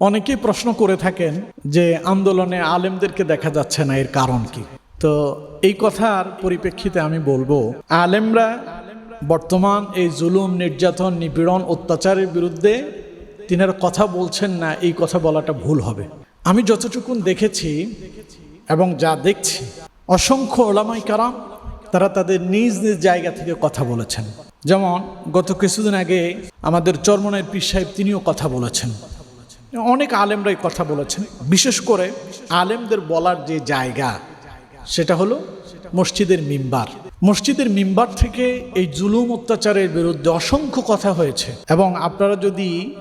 অনেকেই প্রশ্ন করে থাকেন যে আন্দোলনে আলেমদেরকে দেখা যাচ্ছে না, এর কারণ কি? তো এই কথার পরিপ্রেক্ষিতে আমি বলব, আলেমরা বর্তমান এই জুলুম, নির্যাতন, নিপীড়ন, অত্যাচারের বিরুদ্ধে তিনারা কথা বলছেন না, এই কথা বলাটা ভুল হবে। আমি যতটুকুন দেখেছি এবং যা দেখছি, অসংখ্য ওলামাই কারাম তারা তাদের নিজ নিজ জায়গা থেকে কথা বলেছেন। যেমন গত কিছুদিন আগে আমাদের চরমনের পীর সাহেব তিনিও কথা বলেছেন। অনেক আলেমরাই কথা বলেছেন। বিশেষ করে আলেমদের বলার যে জায়গা, সেটা হলো মসজিদের মিম্বার। মসজিদের মিম্বার থেকে এই জুলুম অত্যাচারের বিরুদ্ধে অসংখ্য কথা হয়েছে। এবং আপনারা যদি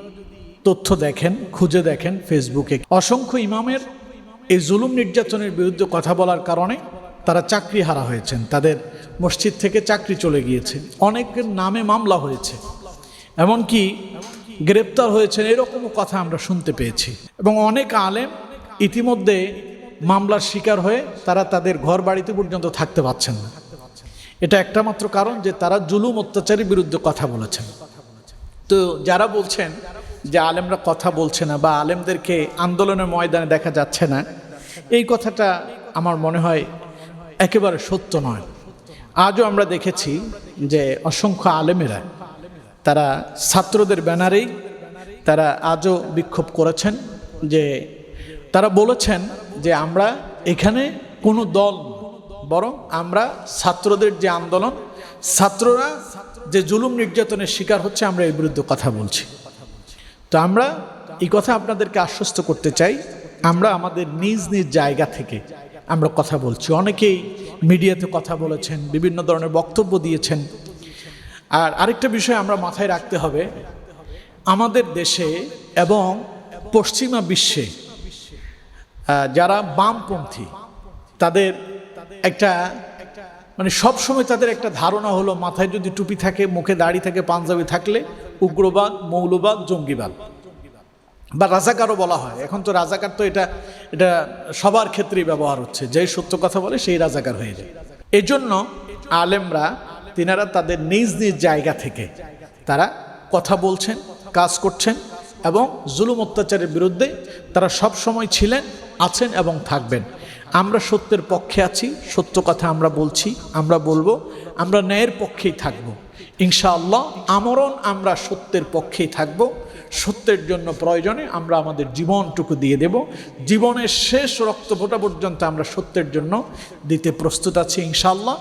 তথ্য দেখেন, খুঁজে দেখেন ফেসবুকে অসংখ্য ইমামের এই জুলুম নির্যাতনের বিরুদ্ধে কথা বলার কারণে তারা চাকরি হারা হয়েছেন। তাদের মসজিদ থেকে চাকরি চলে গিয়েছে। অনেকের নামে মামলা হয়েছে। এমনকি গ্রেপ্তার হয়েছেন এরকমও কথা আমরা শুনতে পেয়েছি। এবং অনেক আলেম ইতিমধ্যে মামলার শিকার হয়ে তারা তাদের ঘর বাড়িতে পর্যন্ত থাকতে পারছেন না। এটা একটা মাত্র কারণ যে তারা জুলুম অত্যাচারের বিরুদ্ধে কথা বলেছেন। তো যারা বলছেন যে আলেমরা কথা বলছে না বা আলেমদেরকে আন্দোলনের ময়দানে দেখা যাচ্ছে না, এই কথাটা আমার মনে হয় একেবারে সত্য নয়। আজও আমরা দেখেছি যে অসংখ্য আলেমেরা তারা ছাত্রদের ব্যানারেই তারা আজও বিক্ষোভ করেছেন যে তারা বলেছেন যে আমরা এখানে কোনো দল বরং আমরা ছাত্রদের যে আন্দোলন, ছাত্ররা যে জুলুম নির্যাতনের শিকার হচ্ছে, আমরা এর বিরুদ্ধে কথা বলছি। তো আমরা এই কথা আপনাদেরকে আশ্বস্ত করতে চাই, আমরা আমাদের নিজ নিজ জায়গা থেকে আমরা কথা বলছি। অনেকেই মিডিয়াতে কথা বলেছেন, বিভিন্ন ধরনের বক্তব্য দিয়েছেন। আর আরেকটা বিষয় আমরা মাথায় রাখতে হবে, আমাদের দেশে এবং পশ্চিমা বিশ্বে যারা বামপন্থী, তাদের একটা মানে সব সময় তাদের একটা ধারণা হলো মাথায় যদি টুপি থাকে, মুখে দাড়ি থাকে, পাঞ্জাবি থাকলে উগ্রবাদ, মৌলবাদ, জঙ্গিবাদ। বা রাজাকারও বলা হয়। এখন তো রাজাকার তো এটা এটা সবার ক্ষেত্রেই ব্যবহার হচ্ছে। যে সত্য কথা বলে সেই রাজাকার হয়ে যায়। এজন্য আলেমরা তিনারা তাদের নিজ নিজ জায়গা থেকে তারা কথা বলছেন, কাজ করছেন এবং জুলুম অত্যাচারের বিরুদ্ধে তারা সব সময় ছিলেন, আছেন এবং থাকবেন। আমরা সত্যের পক্ষে আছি, সত্য কথা আমরা বলছি, আমরা বলব, আমরা ন্যায়ের পক্ষেই থাকব। ইনশাআল্লাহ আমরণ আমরা সত্যের পক্ষেই থাকব। সত্যের জন্য প্রয়োজনে আমরা আমাদের জীবনটুকু দিয়ে দেব। জীবনের শেষ রক্ত ফোটা পর্যন্ত আমরা সত্যের জন্য দিতে প্রস্তুত আছি ইনশাআল্লাহ।